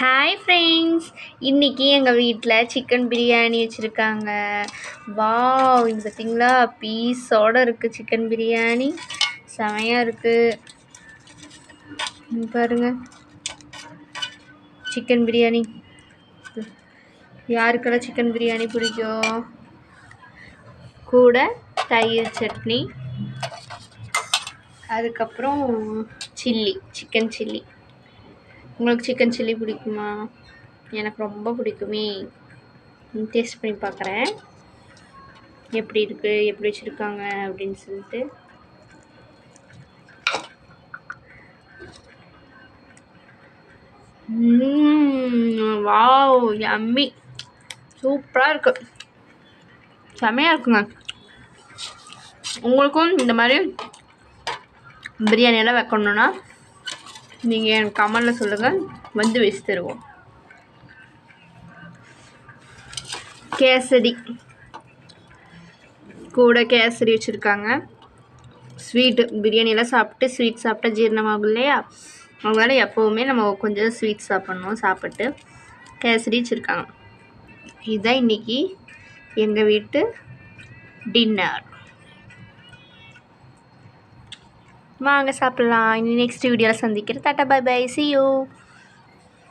Hi friends இன்றைக்கி எங்கள் வீட்டில் சிக்கன் பிரியாணி வச்சுருக்காங்க. வாவ் இது பார்த்தீங்களா பீஸோடு இருக்குது சிக்கன் பிரியாணி. செமையாக இருக்குது பாருங்கள் சிக்கன் பிரியாணி. யாருக்கெல்லாம் சிக்கன் பிரியாணி பிடிக்கும்? கூட தயிர் சட்னி. அதுக்கப்புறம் சில்லி சிக்கன் சில்லி உங்களுக்கு சிக்கன் சில்லி பிடிக்குமா? எனக்கு ரொம்ப பிடிக்குமே. டேஸ்ட் பண்ணி பார்க்குறேன் எப்படி இருக்குது எப்படி வச்சுருக்காங்க அப்படின்னு சொல்லிட்டு. வாவ் யம்மி சூப்பராக இருக்கு. செமையாக இருக்குங்க. உங்களுக்கும் இந்த மாதிரி பிரியாணியெல்லாம் வைக்கணுன்னா நீங்கள் என் கமெண்டில் சொல்லுங்கள் வந்து வச்சு தருவோம் கேசரி. கூட கேசரி வச்சுருக்காங்க. ஸ்வீட்டு பிரியாணியெல்லாம் சாப்பிட்டு ஸ்வீட் சாப்பிட்டா ஜீரணமாகும் இல்லையா? அதனால எப்போவுமே நம்ம கொஞ்சம் ஸ்வீட் சாப்பிட்ணும் சாப்பிட்டு கேசரி வச்சுருக்காங்க. இதுதான் இன்றைக்கி எங்கள் வீட்டு டின்னர் வாங்க சாப்பிட்லாம். இனி நெக்ஸ்ட் வீடியோவில் சந்திக்கிறேன். டாட்டா பை பை சி யூ